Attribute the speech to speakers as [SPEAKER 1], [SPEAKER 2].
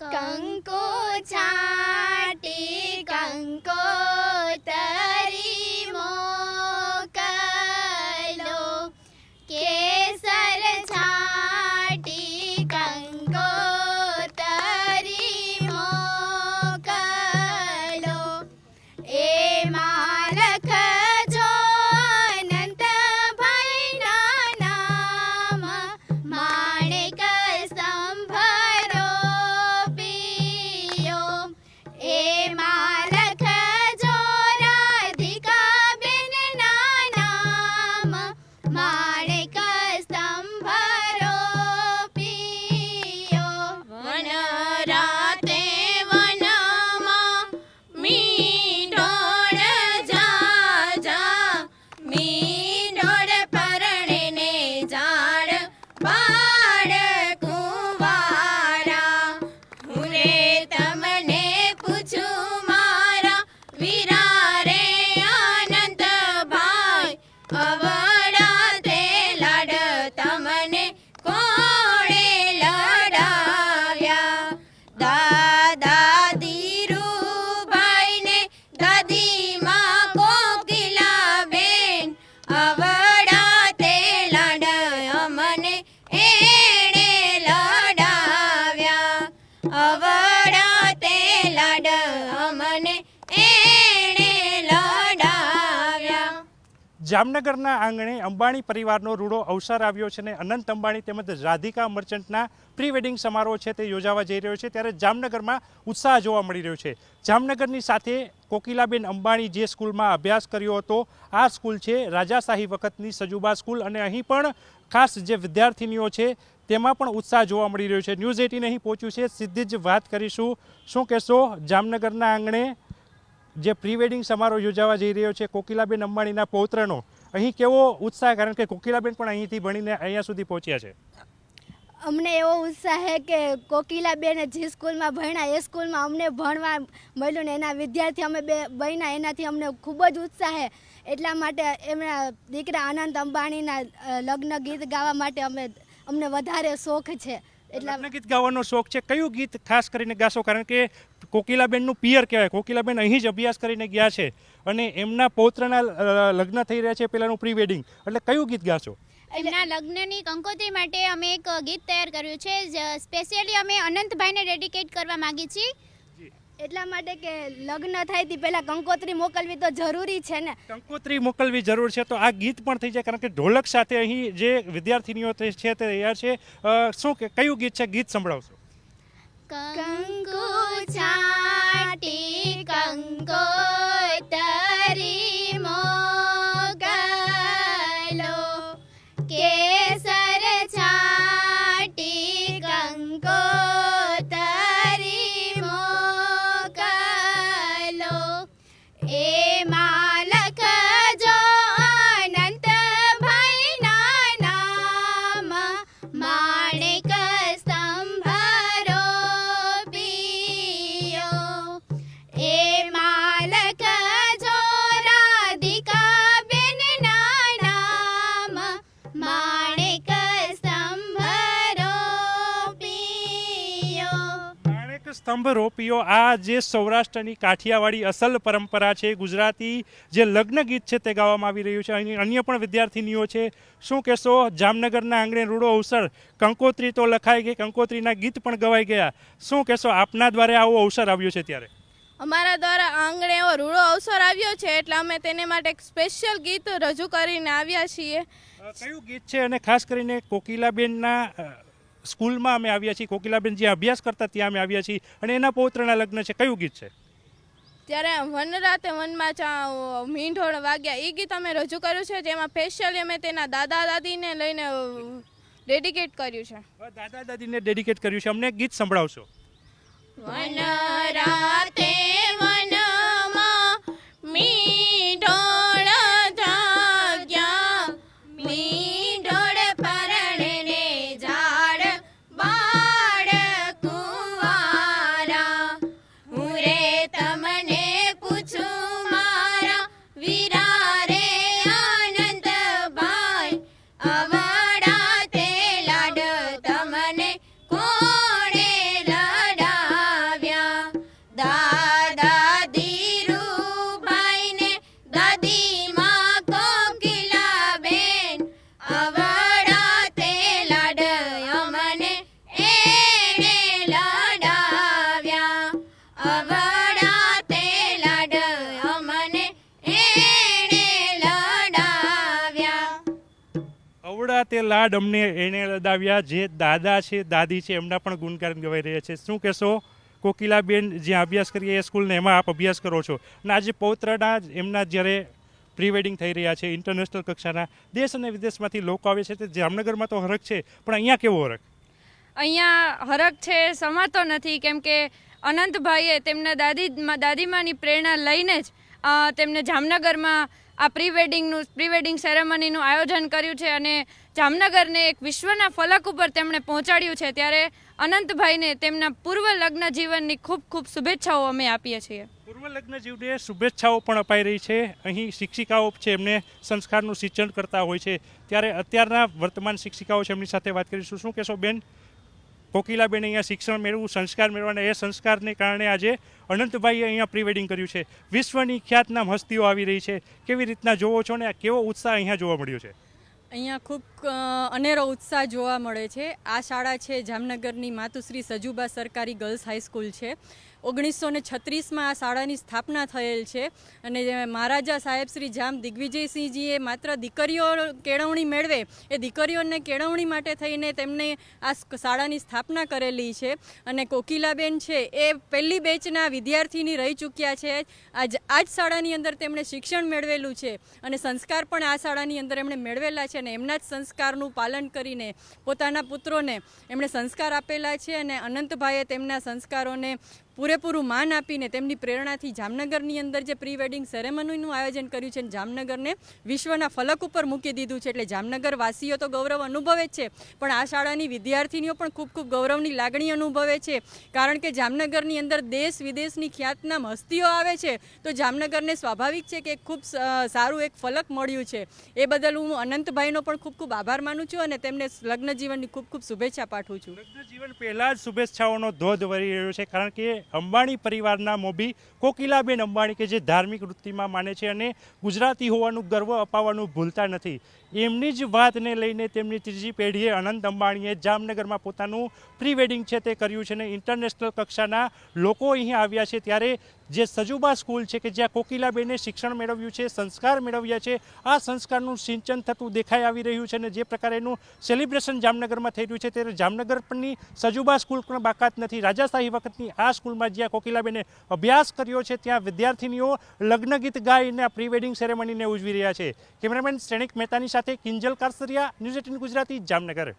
[SPEAKER 1] 蒙古长。
[SPEAKER 2] જામનગરના આંગણે અંબાણી પરિવારનો રૂડો અવસર આવ્યો છે અને અનંત અંબાણી તેમજ રાધિકા મર્ચન્ટના પ્રી વેડિંગ સમારોહ છે તે યોજાવા જઈ રહ્યો છે ત્યારે જામનગરમાં ઉત્સાહ જોવા મળી રહ્યો છે. જામનગરની સાથે કોકિલાબેન અંબાણી જે સ્કૂલમાં અભ્યાસ કર્યો હતો, આ સ્કૂલ છે રાજાશાહી વખતની સજુબા સ્કૂલ અને અહીં પણ ખાસ જે વિદ્યાર્થીનીઓ છે તેમાં પણ ઉત્સાહ જોવા મળી રહ્યો છે. ન્યૂઝ એટીન અહીં પહોંચ્યું છે. સીધી જ વાત કરીશું. શું કહેશો? જામનગરના આંગણે જે પ્રી વેડિંગ સમારોહ યોજાવા જઈ રહ્યો છે, કોકિલાબેન અંબાણીના પૌત્રનો. અહીં કેવો ઉત્સાહ, કારણ કે કોકિલાબેન પણ અહીંથી ભણીને અહીંયા સુધી પહોંચ્યા છે?
[SPEAKER 3] અમને એવો ઉત્સાહ છે કે કોકિલાબેને જે સ્કૂલમાં ભણ્યા, એ સ્કૂલમાં અમને ભણવા મળ્યું ને એના વિદ્યાર્થી અમે બે બન્યા, એનાથી અમને ખૂબ જ ઉત્સાહ છે એટલા માટે એમના દીકરા આનંદ અંબાણીના લગ્ન ગીત ગાવા માટે અમે, અમને વધારે શોખ છે. એટલા
[SPEAKER 2] લગ્ન ગીત ગાવાનો શોખ છે. કયું ગીત ખાસ કરીને ગાશો? કારણ કે કોકિલાબેનનું પિયર કહેવાય. કોકિલાબેન અહીં જ અભ્યાસ કરીને ગયા છે અને એમના પૌત્રના લગ્ન થઈ રહ્યા છે પેલાનું પ્રી વેડિંગ એટલે કયું ગીત ગાશો?
[SPEAKER 4] એમના લગ્નની કંકોત્રી માટે અમે એક ગીત તૈયાર કર્યું છે. સ્પેશિયલી અમે અનંતભાઈને ડેડિકેટ કરવા માગીએ છીએ
[SPEAKER 3] એટલા માટે કે લગ્ન થાય તે પહેલાં કંકોત્રી મોકલવી તો જરૂરી છે ને.
[SPEAKER 2] કંકોત્રી મોકલવી જરૂર છે તો આ ગીત પણ થઈ જાય કારણ કે ઢોલક સાથે અહીં જે વિદ્યાર્થીનીઓ છે તે તૈયાર છે. શું કે કયું ગીત છે? ગીત સંભળાવશો.
[SPEAKER 3] કંકુ એ
[SPEAKER 2] સ્તંભ રોપીઓ આ જે સૌરાષ્ટ્રની કાઠિયાવાડી અસલ પરંપરા છે ગુજરાતી જે લગ્ન ગીત છે તે ગાવામાં આવી રહ્યું છે. અહીં અન્ય પણ વિદ્યાર્થીનીઓ છે. શું કહેશો? જામનગરના આંગણે રૂડો અવસર કંકોત્રી તો લખાઈ ગઈ કંકોત્રીના ગીત પણ ગવાઈ ગયા. શું કહેશો? આપના દ્વારા આવો અવસર આવ્યો છે ત્યારે?
[SPEAKER 1] અમારા દ્વારા આંગણે એવો રૂડો અવસર આવ્યો છે એટલે અમે તેને માટે એક સ્પેશિયલ ગીત રજૂ કરીને આવ્યા છીએ.
[SPEAKER 2] કયું ગીત છે? અને ખાસ કરીને કોકિલાબેનના સ્કૂલમાં અમે આવ્યા છીએ કોકિલાબેન જ્યાં અભ્યાસ કરતા ત્યાં અમે આવ્યા છીએ અને એના પૌત્રના લગ્ન છે. કયું ગીત છે?
[SPEAKER 1] ત્યારે વન રાતે વનમાં ચા મીંઢોળ વાગ્યા. એ ગીત અમે રજૂ કર્યું છે જેમાં સ્પેશિયલી અમે તેના દાદા દાદીને લઈને ડેડિકેટ કર્યું છે.
[SPEAKER 2] દાદા દાદીને ડેડિકેટ કર્યું છે. અમને ગીત સંભળાવશો.
[SPEAKER 1] વન રાતે તે લાડ
[SPEAKER 2] અમને એને લદાવ્યા. જે દાદા છે, દાદી છે, એમના પણ ગુણગાન ગવાઈ રહ્યા છે. શું કહેશો? કોકિલાબેન જ્યાં અભ્યાસ કરીએ એ સ્કૂલને, એમાં આપ અભ્યાસ કરો છો. અને આજે પૌત્રના એમના જ્યારે પ્રી વેડિંગ થઈ રહ્યા છે, ઇન્ટરનેશનલ કક્ષાના. દેશ અને વિદેશમાંથી લોકો આવે છે, તે જામનગરમાં તો હરખ છે, પણ અહીંયા કેવો હરખ?
[SPEAKER 5] અહીંયા હરખ છે, સમાતો નથી. કેમ કે અનંતભાઈએ તેમના દાદી, દાદીમાની પ્રેરણા લઈને જ તેમને જામનગરમાં આ પ્રી વેડિંગનું પ્રી વેડિંગ સેરેમનીનું આયોજન કર્યું છે અને જામનગરને એક વિશ્વના ફલક ઉપર તેમણે પહોંચાડ્યું છે. ત્યારે અનંતભાઈને તેમના પૂર્વ લગ્ન જીવનની ખૂબ ખૂબ શુભેચ્છાઓ અમે આપીએ છીએ.
[SPEAKER 2] પૂર્વ લગ્ન જીવને શુભેચ્છાઓ પણ અપાઈ રહી છે. અહીં શિક્ષિકાઓ છે એમને સંસ્કારનું સિંચન કરતા હોય છે. ત્યારે અત્યારના વર્તમાન શિક્ષિકાઓ છે એમની સાથે વાત કરીશું. શું કહેશો બેન? કોકિલાબેન અહીંયા શિક્ષણ મેળવવું, સંસ્કાર મેળવવાના એ સંસ્કારને કારણે આજે અનંતભાઈએ અહીંયા પ્રી વેડિંગ કર્યું છે. વિશ્વની ખ્યાતનામ હસ્તીઓ આવી રહી છે. કેવી રીતના જોવો છો ને? કેવો ઉત્સાહ અહીંયા જોવા મળ્યો છે?
[SPEAKER 6] અહીંયા ખૂબ અનેરો ઉત્સાહ જોવા મળે છે. આ શાળા છે જામનગરની માતુશ્રી સજુબા સરકારી ગર્લ્સ હાઈસ્કૂલ છે. ઓગણીસો ને છત્રીસમાં આ શાળાની સ્થાપના થયેલ છે. અને મહારાજા સાહેબ શ્રી જામ દિગ્વિજયસિંહજીએ માત્ર દીકરીઓ કેળવણી મેળવે, એ દીકરીઓને કેળવણી માટે થઈને તેમને આ શાળાની સ્થાપના કરેલી છે. અને કોકિલાબેન છે, એ પહેલી બેચના વિદ્યાર્થીની રહી ચૂક્યા છે. આજ આ જ શાળાની અંદર તેમણે શિક્ષણ મેળવેલું છે. અને સંસ્કાર પણ આ શાળાની અંદર એમણે મેળવેલા છે અને એમના જ સંસ્કારનું પાલન કરીને પોતાના પુત્રોને એમણે સંસ્કાર આપેલા છે અને અનંતભાઈએ તેમના સંસ્કારોને પૂરેપૂરું માન આપીને તેમની પ્રેરણાથી જામનગરની અંદર જે પ્રી વેડિંગ સેરેમનીનું આયોજન કર્યું છે જામનગરને વિશ્વના ફલક ઉપર મૂકી દીધું છે એટલે જામનગર વાસીઓ તો ગૌરવ અનુભવે જ છે. પણ આ શાળાની વિદ્યાર્થીનીઓ પણ ખૂબ ખૂબ ગૌરવની લાગણી અનુભવે છે. કારણ કે જામનગરની અંદર દેશ વિદેશની ખ્યાતનામ હસ્તીઓ આવે છે, તો જામનગરને સ્વાભાવિક છે કે ખૂબ સારું એક ફલક મળ્યું છે. એ બદલ હું અનંતભાઈનો પણ ખૂબ ખૂબ આભાર માનું છું અને તેમને લગ્ન જીવનની ખૂબ ખૂબ શુભેચ્છા પાઠવું છું.
[SPEAKER 2] લગ્ન જીવન પહેલાં જ શુભેચ્છાઓનો ધોધ વળી રહ્યો છે, કારણ કે અંબાણી પરિવારના મોભી કોકિલાબેન અંબાણી કે જે ધાર્મિક વૃત્તિમાં માને છે અને ગુજરાતી હોવાનું ગર્વ અપાવવાનું ભૂલતા નથી. એમની જ વાતને લઈને તેમની ત્રીજી પેઢીએ અનંત અંબાણીએ જામનગરમાં પોતાનું પ્રી વેડિંગ છે તે કર્યું છે અને ઇન્ટરનેશનલ કક્ષાના લોકો અહીંયા આવ્યા છે ત્યારે જે સજુબા સ્કૂલ છે કે જ્યાં કોકિલાબેને શિક્ષણ મેળવ્યું છે, સંસ્કાર મેળવ્યા છે, આ સંસ્કારનું સિંચન થતું દેખાઈ આવી રહ્યું છે અને જે પ્રકારેનું સેલિબ્રેશન જામનગરમાં થઈ રહ્યું છે ત્યારે જામનગર પરની સજુબા સ્કૂલ પણ બાકાત નથી. રાજાશાહી વખતની આ સ્કૂલમાં જ્યાં કોકિલાબેને અભ્યાસ કર્યો છે ત્યાં વિદ્યાર્થીનીઓ લગ્ન ગીત ગાઈને આ પ્રી વેડિંગ સેરેમનીને ઉજવી રહ્યા છે. કેમેરામેન શ્રેણિક મહેતાની સાથે કિંજલ કારસરિયા ન્યૂઝ એટીન ગુજરાતી જામનગર.